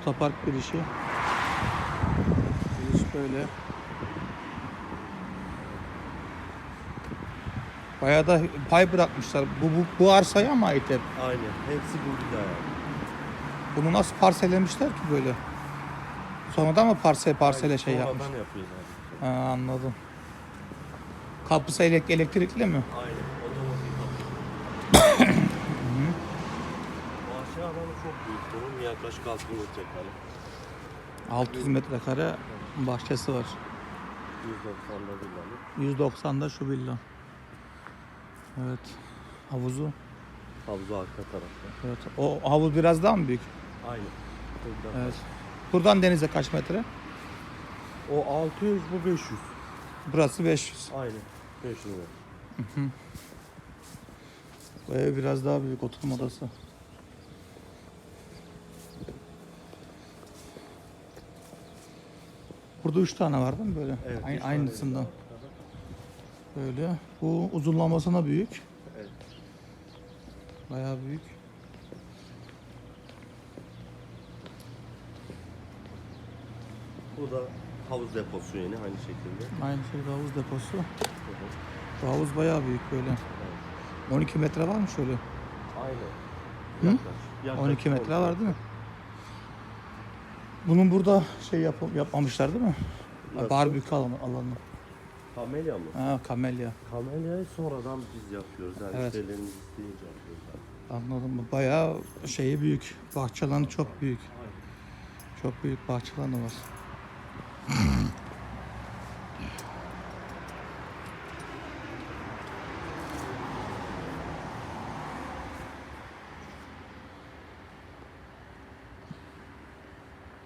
Otopark girişi. Giriş böyle. Bayağı da pay bırakmışlar. Bu, bu, bu arsaya mı ait hep? Aynen. Hepsi burada yani. Bunu nasıl parsellemişler ki böyle? Sonradan mı parsel parsele şey Sonradan yapmış? yapıyorlar. Ha, anladım. Kapısı elek- elektrikli mi? Aynen. Otomatik kapı. Bu aşağı alanı çok büyük. Bunun yaklaşık 6 metrekare. 600 metrekare bahçesi var. 190'da villanın. 190'da şu villa. Evet. Havuzu. Havuzu arka tarafta. Evet. O havuz biraz daha mı büyük? Aynen. Buradan. Evet. Buradan denize kaç metre? O 600 bu 500. Burası 500. Aynen. 500 metre. Bu ev biraz daha büyük oturma odası. Burada üç tane var değil mi böyle? Evet, Aynı, aynısından. Böyle. Bu uzunlamasına büyük. Evet. Bayağı büyük. Bu da havuz deposu yeni aynı şekilde. Aynı şekilde havuz deposu. Bu havuz bayağı büyük böyle. 12 metre var mı şöyle? Aynen. Hı? Yaklaş. Yaklaş 12 metre var değil mi? Bunun burada şey yap yapmamışlar değil mi? Nasıl? Barbekü alanı. alanı. Kamelya mı? Ha kamelya. Kamelyayı sonradan biz yapıyoruz. Yani Evet. müşterilerimiz isteyince yapıyoruz. Anladım mı? Bayağı şeyi büyük. Bahçe alanı çok büyük. Çok büyük bahçe alanı var.